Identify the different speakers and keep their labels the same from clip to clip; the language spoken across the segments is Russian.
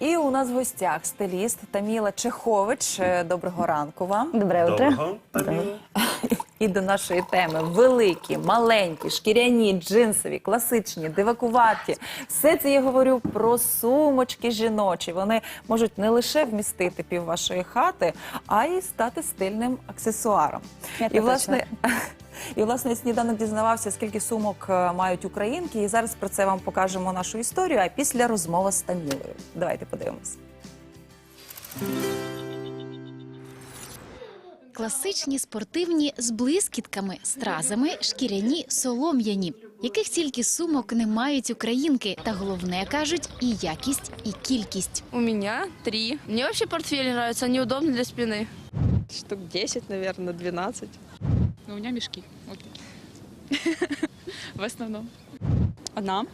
Speaker 1: І у нас в гостях стиліст Таміла Чехович. Е, Доброго ранку вам.
Speaker 2: Доброе утро.
Speaker 3: Доброго. Таміла.
Speaker 1: І до нашої теми великі, маленькі, шкіряні, джинсові, класичні, дивакуваті. Все це я говорю про сумочки жіночі. Вони можуть не лише вмістити пів вашої хати, а й стати стильним аксесуаром. І власне. І власне сніданок дізнавався, скільки сумок е, мають українки. І зараз про це вам покажемо нашу історію. А після розмова з Тамілою. Давайте подивимось.
Speaker 4: Класичні спортивні з блискітками, стразами, шкіряні, солом'яні, яких тільки сумок не мають українки. Та головне кажуть і якість, і кількість.
Speaker 5: У меня три. Мне вообще портфели нравятся, они удобны для спины.
Speaker 6: Штук 10, наверное, 12.
Speaker 7: Ну, у меня мешки. Вот. В основном.
Speaker 6: Одна.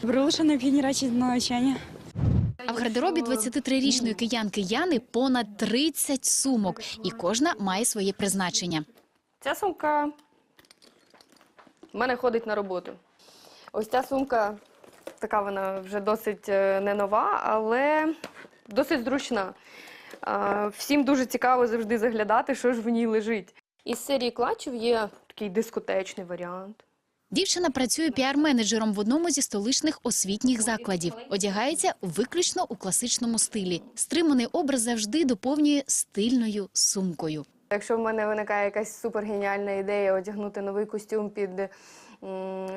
Speaker 6: К генеральному навчання.
Speaker 4: А в гардеробі 23-річної киянки Яни понад 30 сумок, і кожна має своє призначення.
Speaker 5: Ця сумка в мене ходить на роботу. Ось ця сумка, така вона вже досить е, не нова, але досить зручна. Всім дуже цікаво завжди заглядати, що ж в ній лежить. Із серії клатчів є такий дискотечний варіант.
Speaker 4: Дівчина працює піар-менеджером в одному зі столичних освітніх закладів. Одягається виключно у класичному стилі. Стриманий образ завжди доповнює стильною сумкою.
Speaker 5: Якщо в мене виникає якась супергеніальна ідея одягнути новий костюм під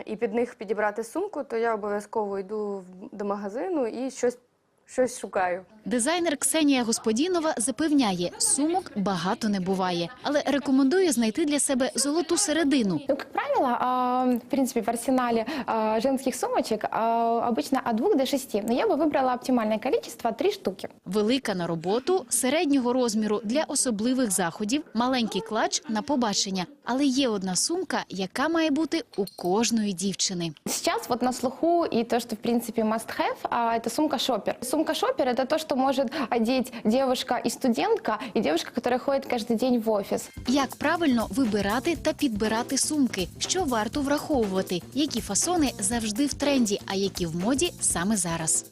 Speaker 5: і під них підібрати сумку, то я обов'язково йду до магазину і щось, щось шукаю.
Speaker 4: Дизайнер Ксенія Господінова запевняє, сумок багато не буває, але рекомендує знайти для себе золоту середину.
Speaker 8: Ну, как правило, а, в принципе, в арсенале а, женских сумочек а, обычно от двух до шести. Но я бы выбрала оптимальное количество три штуки.
Speaker 4: Велика на роботу, середнього розміру для особливих заходів, маленький клач на побачення. Але є одна сумка, яка має бути у кожної дівчини.
Speaker 8: Сейчас вот на слуху и то, что в принципе must have, а, это сумка шопер. Сумка шопер это то, что может одеть девушка и студентка, и девушка, которая ходит каждый день в офис.
Speaker 4: Як правильно вибирати та підбирати сумки? Що варто враховувати? Які фасони завжди в тренді, а які в моді саме зараз?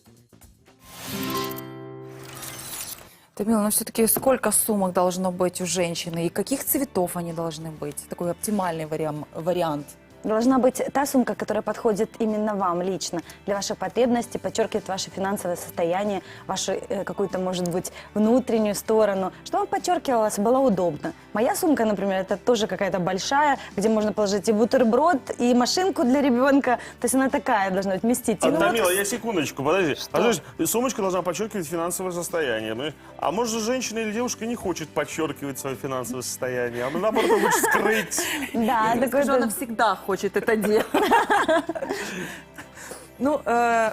Speaker 1: Тамила, ну все-таки сколько сумок должно быть у женщины и каких цветов они должны быть? Такой оптимальный вариам- вариант.
Speaker 2: Должна быть та сумка, которая подходит именно вам лично, для ваших потребностей, подчеркивает ваше финансовое состояние, вашу э, какую-то, может быть, внутреннюю сторону, чтобы вам подчеркивалось, было удобно. Моя сумка, например, это тоже какая-то большая, где можно положить и бутерброд, и машинку для ребенка. То есть она такая должна быть
Speaker 3: А,
Speaker 2: вместительная.
Speaker 3: Тамила, я секундочку, подожди. Подожди, сумочка должна подчеркивать финансовое состояние. Ну, а может, женщина или девушка не хочет подчеркивать свое финансовое состояние? Она, наоборот, хочет скрыть.
Speaker 2: Да, такой
Speaker 1: Скажу, она всегда хочет это делать. Ну, э,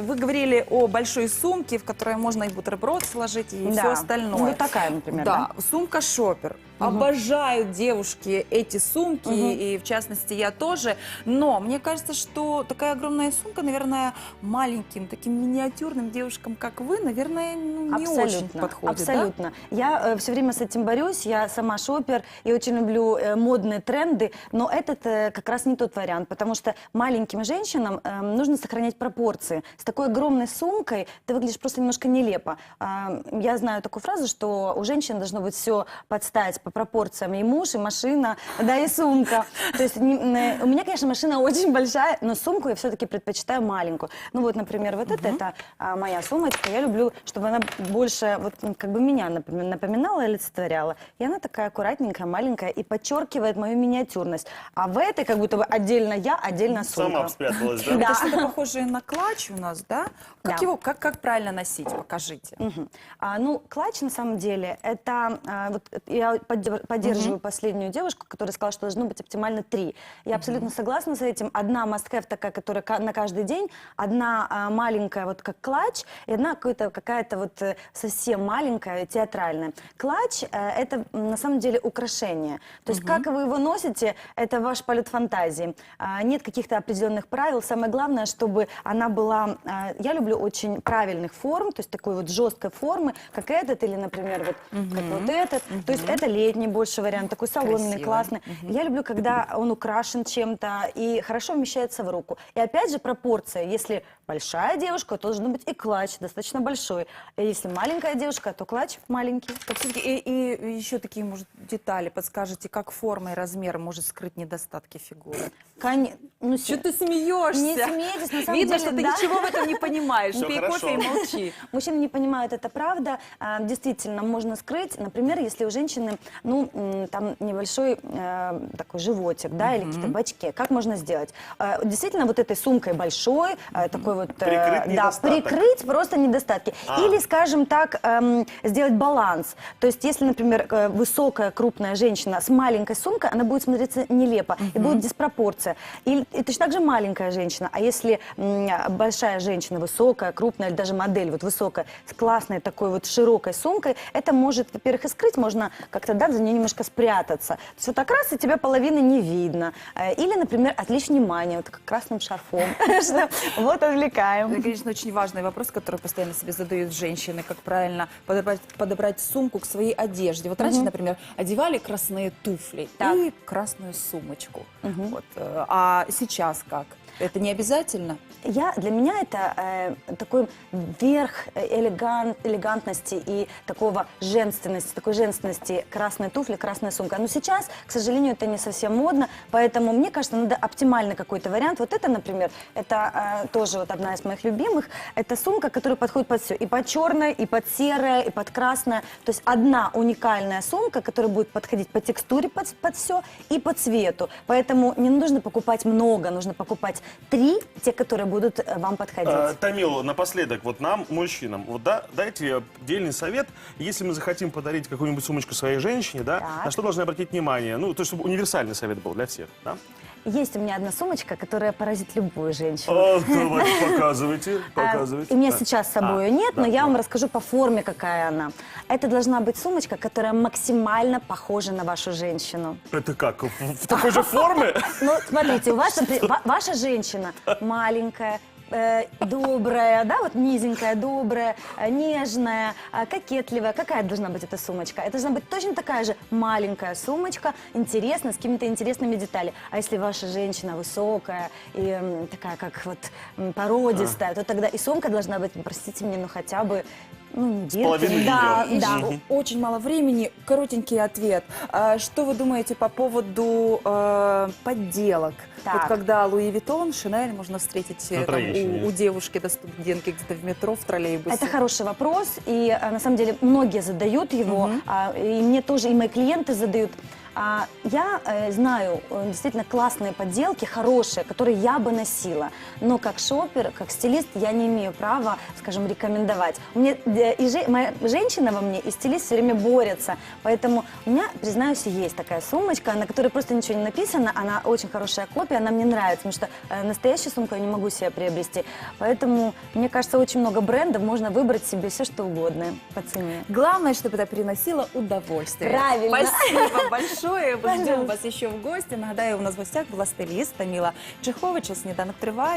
Speaker 1: вы говорили о большой сумке, в которой можно и бутерброд сложить, и
Speaker 2: Да.
Speaker 1: все остальное.
Speaker 2: Ну, вот такая, например,
Speaker 1: Да, сумка шопер. Обожают девушки эти сумки, и в частности я тоже. Но мне кажется, что такая огромная сумка, наверное, маленьким, таким миниатюрным девушкам, как вы, наверное, ну, не очень подходит. да?
Speaker 2: Абсолютно. Я все время с этим борюсь. Я сама шопер и очень люблю э, модные тренды, но этот э, как раз не тот вариант, потому что маленьким женщинам э, нужно сохранять пропорции. С такой огромной сумкой ты выглядишь просто немножко нелепо. А, я знаю такую фразу, что у женщин должно быть все под стать по пропорциям. И муж, и машина, да, и сумка. То есть не- э, у меня, конечно, машина очень большая, но сумку я все-таки предпочитаю маленькую. Ну вот, например, вот это, это а, моя сумочка. Я люблю, чтобы она больше вот как бы меня напоми- напоминала и олицетворяла. И она такая аккуратненькая, маленькая и подчеркивает мою миниатюрность. А в этой как будто бы отдельно я, отдельно сумка.
Speaker 3: Сама спряталась, да?
Speaker 1: Это что-то похожее на клатч у нас, да? Как
Speaker 2: Да.
Speaker 1: его, как, как правильно носить? Покажите.
Speaker 2: Мгм. А, ну, клатч на самом деле, это а, вот я поддер- поддерживаю последнюю девушку, которая сказала, что должно быть оптимально три. Я абсолютно согласна с этим. Одна must-have такая, которая на каждый день, одна а, маленькая, вот как клатч, и одна какая-то какая-то вот э, совсем маленькая, театральная. Клатч э, это на самом деле украшение. То есть как вы его носите, это ваш полет фантазии. А, нет каких-то определенных правил. Самое главное, чтобы она была... а, я люблю очень правильных форм, то есть такой вот жесткой формы, как этот или, например, вот как вот этот. То есть это летний больше вариант, такой соломенный,
Speaker 1: Красивый.
Speaker 2: классный. Я люблю, когда он украшен чем-то и хорошо вмещается в руку. И опять же пропорция, если большая девушка, то должен быть и клатч достаточно большой. А если маленькая девушка, то клатч маленький.
Speaker 1: Так все-таки и, и еще такие, может, детали подскажете, как форма и размер может скрыть недостатки фигуры.
Speaker 2: Коне- Ну,
Speaker 1: Что ты смеешься?
Speaker 2: Не смейтесь, на самом
Speaker 1: Видно,
Speaker 2: деле,
Speaker 1: что ты
Speaker 2: да.
Speaker 1: ничего в этом не понимаешь.
Speaker 3: Всё
Speaker 1: Пей
Speaker 3: хорошо.
Speaker 1: кофе и молчи.
Speaker 2: Мужчины не понимают, это правда. А, Действительно, можно скрыть. Например, если у женщины, ну, там небольшой э, такой животик, да, или какие-то бачки. Как можно сделать? Э, Действительно, вот этой сумкой большой, э, такой вот... э,
Speaker 3: Прикрыть
Speaker 2: да, прикрыть просто недостатки.
Speaker 3: А.
Speaker 2: Или, скажем так, эм, сделать баланс. То есть, если, например, э, высокая, крупная женщина с маленькой сумкой, она будет смотреться нелепо, и будет диспропорция. И, и точно так же маленькая женщина. А если м, большая женщина, высокая, крупная, или даже модель вот высокая, с классной такой вот широкой сумкой, это может, во-первых, и скрыть, можно как-то, да, за ней немножко спрятаться. То есть вот так раз, и тебя половины не видно. Э, Или, например, отвлечь внимание вот как красным шарфом. Вот отвлекаем.
Speaker 1: Это, конечно, очень важный вопрос, который постоянно себе задают женщины, как правильно подобрать, подобрать сумку к своей одежде. Вот раньше, например, одевали красные туфли
Speaker 2: Так.
Speaker 1: и красную сумочку. Вот, э, а сейчас как? Это не обязательно?
Speaker 2: Я, для меня это э, такой верх элегант, элегантности и такого женственности, такой женственности красные туфли, красная сумка. Но сейчас, к сожалению, это не совсем модно, поэтому мне кажется, надо оптимальный какой-то вариант. Вот это, например, это э, тоже вот одна из моих любимых. Это сумка, которая подходит под все. И под черное, и под серое, и под красное. То есть одна уникальная сумка, которая будет подходить по текстуре под, под все и по цвету. Поэтому не нужно покупать много, нужно покупать три, те, которые будут э, вам подходить.
Speaker 3: Э, Тамил, напоследок, вот нам, мужчинам, вот да, дайте дельный совет, если мы захотим подарить какую-нибудь сумочку своей женщине, да,
Speaker 2: Так.
Speaker 3: на что должны обратить внимание? Ну, то, чтобы универсальный совет был для всех, да?
Speaker 2: Есть у меня одна сумочка, которая поразит любую женщину.
Speaker 3: А, давайте, показывайте,
Speaker 2: А,
Speaker 3: показывайте.
Speaker 2: У меня
Speaker 3: Да.
Speaker 2: сейчас с собой
Speaker 3: А,
Speaker 2: ее нет,
Speaker 3: да,
Speaker 2: но я
Speaker 3: да.
Speaker 2: вам расскажу по форме, какая она. Это должна быть сумочка, которая максимально похожа на вашу женщину.
Speaker 3: Это как, в, в такой же форме?
Speaker 2: Ну, смотрите, у вас, ваша женщина маленькая, э, добрая, да, вот низенькая, добрая, э, нежная, э, кокетливая. Какая должна быть эта сумочка? Это должна быть точно такая же маленькая сумочка, интересная, с какими-то интересными деталями. А если ваша женщина высокая и такая, как вот породистая, то тогда и сумка должна быть, простите меня, ну хотя бы, ну, не
Speaker 3: половиной
Speaker 2: Да, да.
Speaker 1: Очень мало времени, коротенький ответ. А Что вы думаете по поводу э, подделок?
Speaker 2: Так.
Speaker 1: Вот когда Луи Виттон, Шинель можно встретить э,
Speaker 3: На
Speaker 1: там,
Speaker 3: Троещине.
Speaker 1: у, у девушки до студентки где-то в метро, в троллейбусе.
Speaker 2: Это хороший вопрос, и а, на самом деле многие задают его, а, и мне тоже, и мои клиенты задают. А, я э, знаю э, действительно классные подделки, хорошие, которые я бы носила, но как шопер, как стилист я не имею права, скажем, рекомендовать. У меня э, и же- моя женщина во мне, и стилист все время борются, поэтому у меня, признаюсь, есть такая сумочка, на которой просто ничего не написано, она очень хорошая копия, она мне нравится, потому что настоящую сумку я не могу себе приобрести, поэтому мне кажется, очень много брендов, можно выбрать себе все, что угодно по цене.
Speaker 1: Главное, чтобы это приносило удовольствие.
Speaker 2: Правильно.
Speaker 1: Спасибо большое. Мы ждем
Speaker 2: Пожалуйста.
Speaker 1: вас еще в гості. Нагадаю, у нас в гостях була стиліст Таміла Чеховича. Сніданок триває.